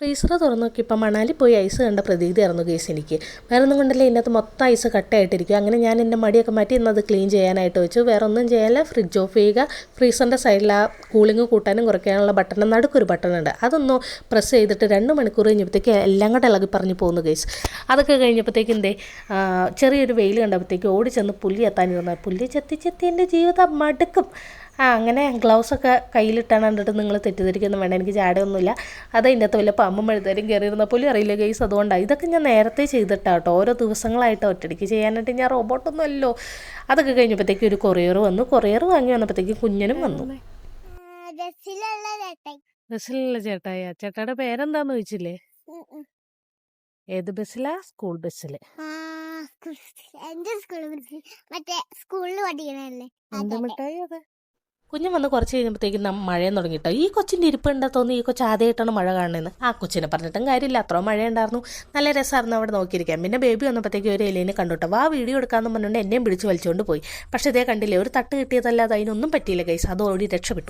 Freezer തുറന്നു നോക്കിയപ്പോൾ മണാലി പോയി ഐസ് കണ്ട പ്രതീതി ആയിരുന്നു കേസ് എനിക്ക്. വേറെ ഒന്നും കൊണ്ടല്ലേ ഇതിനകത്ത് മൊത്തം ഐസ് കട്ടായിട്ടിരിക്കും അങ്ങനെ ഞാൻ എന്റെ മടിയൊക്കെ മാറ്റി ഇന്നത് ക്ലീൻ ചെയ്യാനായിട്ട് വെച്ചു. വേറെ ഒന്നും ചെയ്യാല്ല ഫ്രിഡ്ജ് ഓഫ് ചെയ്യുക. ഫ്രീസറിന്റെ സൈഡിൽ ആ കൂളിംഗ് കൂട്ടാനും കുറയ്ക്കാനുള്ള ബട്ടൺ. നടുക്കൊരു ബട്ടൺ ഉണ്ട്. അതൊന്ന് പ്രസ് ചെയ്തിട്ട് രണ്ട് മണിക്കൂർ കഴിഞ്ഞപ്പോഴത്തേക്ക് എല്ലാം കൂടെ ഇളകി പറഞ്ഞു പോകുന്നു കേസ്. അതൊക്കെ കഴിഞ്ഞപ്പോഴത്തേക്ക് എന്തേ ചെറിയൊരു വെയിൽ കണ്ടപ്പോഴത്തേക്ക് ഓടി ചെന്ന് പുല്ലി എത്താനിരുന്ന പുല്ലി ചെത്തി ചെത്തി എന്റെ ജീവിതം മടുക്കും. ആ അങ്ങനെ ഗ്ലൗസ് ഒക്കെ കയ്യിലിട്ടാണ് കണ്ടിട്ട് നിങ്ങൾ തെറ്റിദ്ധരിക്കൊന്നും വേണ്ട. എനിക്ക് ജാടയൊന്നുമില്ല അത് അതിന്റെ അകത്ത് വല്ല പാമ്പും മഴുതരും കയറിയിരുന്ന പോലും അറിയില്ല ഗൈസ് അതുകൊണ്ടാണ് ഇതൊക്കെ ഞാൻ നേരത്തെ ചെയ്തിട്ടാട്ടോ ഓരോ ദിവസങ്ങളായിട്ട് ഒറ്റയ്ക്ക് ചെയ്യാനായിട്ട് ഞാൻ റോബോട്ടൊന്നും അല്ലല്ലോ അതൊക്കെ കഴിഞ്ഞപ്പോഴത്തേക്ക് ഒരു കൊറിയർ വന്നു. കൊറിയർ വാങ്ങി വന്നപ്പോഴത്തേക്ക് കുഞ്ഞനും വന്നു. ബസ്സിലുള്ള ചേട്ടായ. ചേട്ടായുടെ പേരെന്താന്ന് ചോദിച്ചില്ലേ? ഏത് ബസ്സിലാ? സ്കൂൾ ബസ്സിൽ. എന്റെ സ്കൂൾ മറ്റേ സ്കൂളിൽ പഠിക്കണല്ലേ എന്താ മിഠായി അത്? കുഞ്ഞ് വന്ന് കുറച്ച് കഴിഞ്ഞപ്പോഴത്തേക്കും മഴയും തുടങ്ങിട്ടോ ഈ കൊച്ചിന്റെ ഇരിപ്പുണ്ടാ തോന്നി ഈ കൊച്ചു ആദ്യമായിട്ടാണ് മഴ കാണുന്നത് ആ കൊച്ചിനെ പറഞ്ഞിട്ടും കാര്യമില്ല. അത്ര മഴ ഉണ്ടായിരുന്നു നല്ല രസമായിരുന്നു അവിടെ നോക്കിയിരിക്കാം പിന്നെ ബേബി വന്നപ്പോഴത്തേക്കും ഒരു എലിനെ കണ്ടുട്ടോ വാ വീഡിയോ എടുക്കാമെന്ന് പറഞ്ഞുകൊണ്ട് എന്നെയും പിടിച്ച് വലിച്ചുകൊണ്ട് പോയി. പക്ഷേ ഇതേ കണ്ടില്ലേ ഒരു തട്ട് കിട്ടിയതല്ലാതെ അതിനൊന്നും പറ്റിയില്ല ഗൈസ്. അത് രക്ഷപ്പെട്ടു.